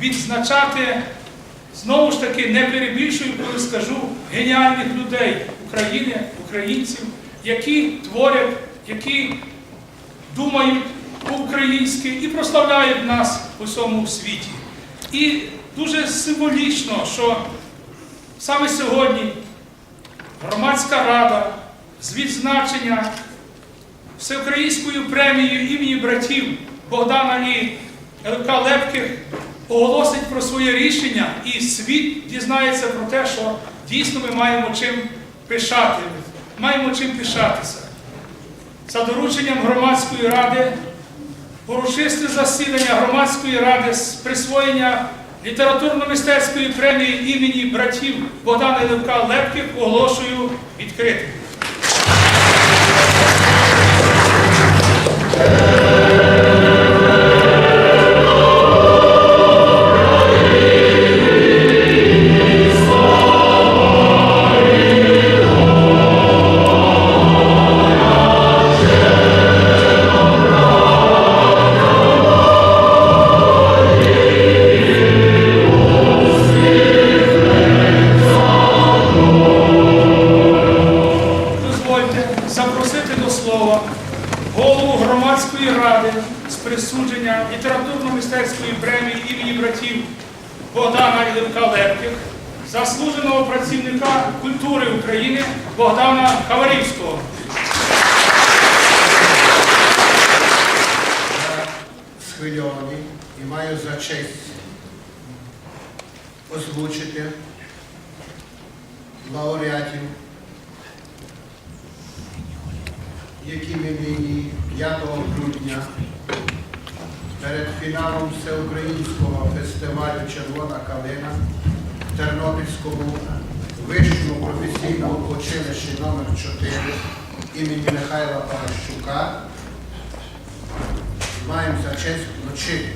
відзначати знову ж таки не перебільшую, коли скажу геніальних людей України, українців, які творять, які думають по-українськи і прославляють нас у всьому світі. І дуже символічно, що саме сьогодні громадська рада з відзначення всеукраїнською премією імені братів Богдана і ЛК Лепких оголосить про своє рішення, і світ дізнається про те, що дійсно ми маємо чим пишати, маємо чим пишатися. За дорученням громадської ради, урочисте засідання громадської ради з присвоєння літературно-мистецької премії імені братів Богдана Левка Лепких оголошую відкритим. Літературно-мистецької премії імені братів Богдана і Левка Лепких, заслуженого працівника культури України Богдана Хаварівського. Я схвильований і маю за честь озвучити лауреатів, які ми нині 5 грудня перед фіналом всеукраїнського фестивалю Червона калина в Тернопільському вищому професійному училищі номер 4 імені Михайла Паращука маємо за честь вручити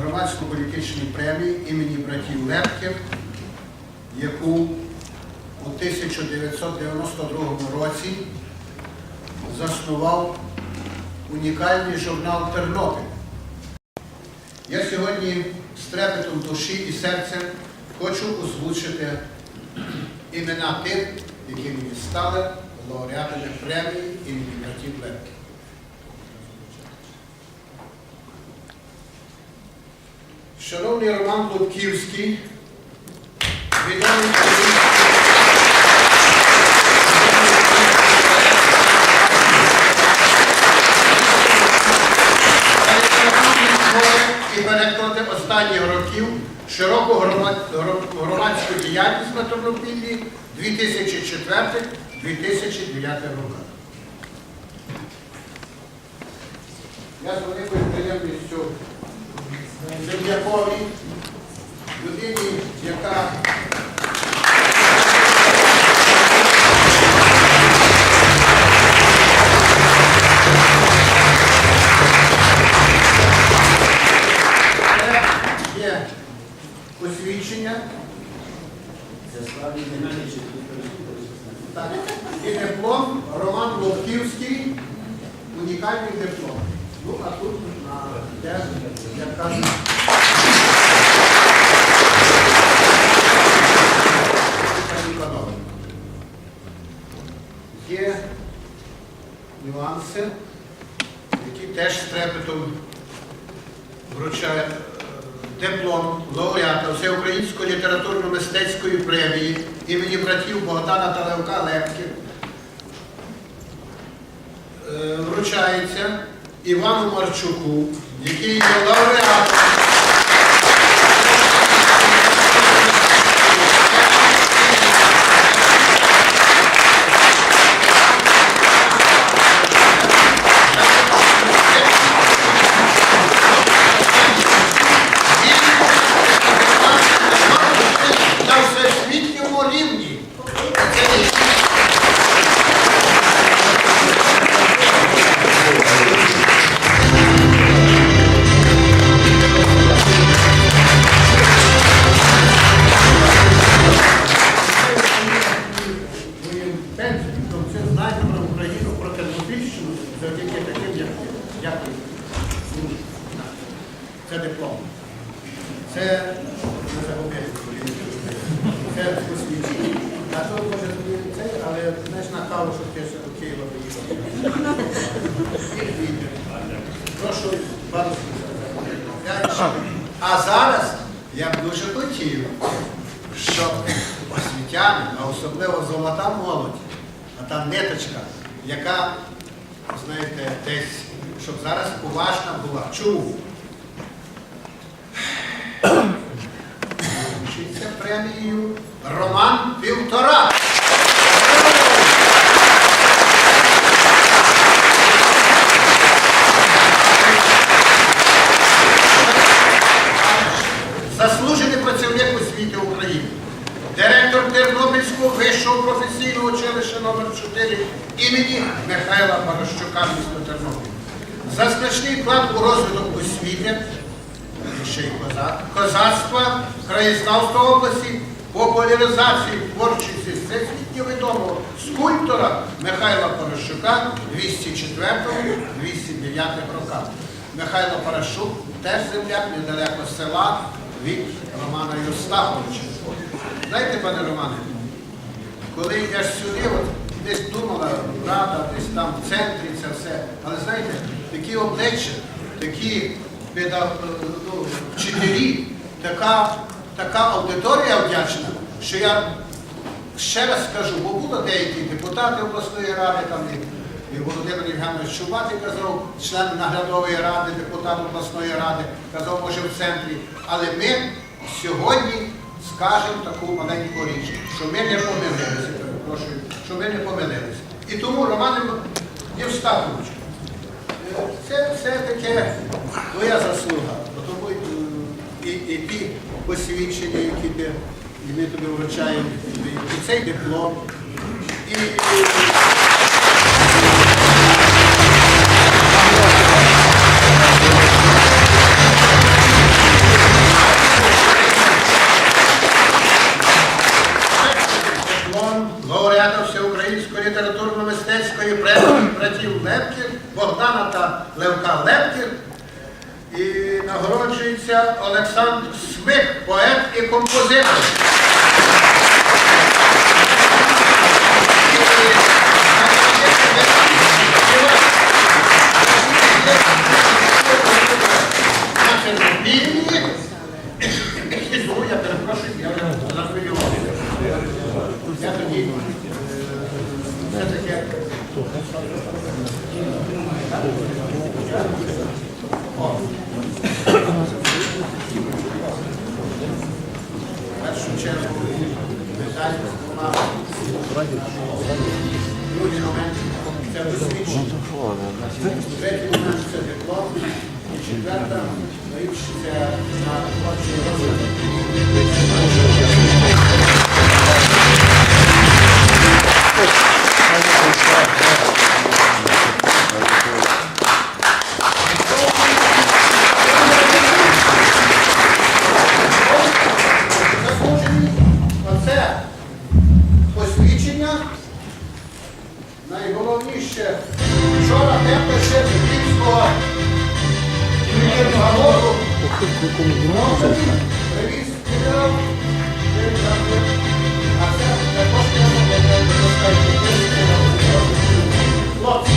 громадсько-політичній премії імені братів Лепків, яку у 1992 році заснував унікальний журнал Тернопіль. Я сьогодні з трепетом душі і серця хочу озвучити імена тих, які мені стали лауреатами премії імені братів Лепків. Шановний Роман Лубківський, відомий широку громадську діяльність на Тернопіллі 2004-2009 роки. Я з великою приємністю землякові, людині, яка унікальний диплом. Ну, а тут на як кажуть. Є нюанси, які теж з трепетом вручає е, диплом лауреата Всеукраїнської літературно-мистецької премії імені братів Богдана та Левка Лепків. Е, Вручається Івану Марчуку, який є лауреатом. таким, як ви. Дякую. Це диплом. Це не загубити, це посвідчення. А то може бути, це, але знаєш на каву, що ти ще до Києва поїхав. Прошу пану А зараз я б дуже хотів, щоб освітяни, а особливо золота молодь, а там ниточка, яка знаєте, десь, щоб зараз уважна була, чув. Вручиться премією Роман Півтора. Номер 4 імені Михайла Парощука міста Тернопіль. За значний вклад у розвиток освіти, ще й козак, козацтва, краєзнавства області, популяризації творчості всесвітньо відомого скульптора Михайла Парощука 204-209 роках. Михайло Парашук теж земляк недалеко села від Романа Юстаповича. Знаєте, пане Романе, коли йдеш сюди, от десь думала, рада, десь там в центрі це все. Але знаєте, такі обличчя, такі ну, вчителі, така, така аудиторія вдячна, що я ще раз скажу, бо були деякі депутати обласної ради, там і, Володимир Євгенович Чубати казав, член наглядової ради, депутат обласної ради, казав, може в центрі. Але ми сьогодні скажемо таку маленьку річ, що ми не помилилися, що ми не помилилися. І тому Роман Євстакович, е, це все таке твоя заслуга. Е, і, ті посвідчення, які ти, і ми тобі вручаємо, і, цей диплом. І нагороджується Олександр Смик, поет і композитор. Ну, я перепрошую, я вже захвилювався. Я тоді це посвідчення. Це диплом. І четверта на Хлопці,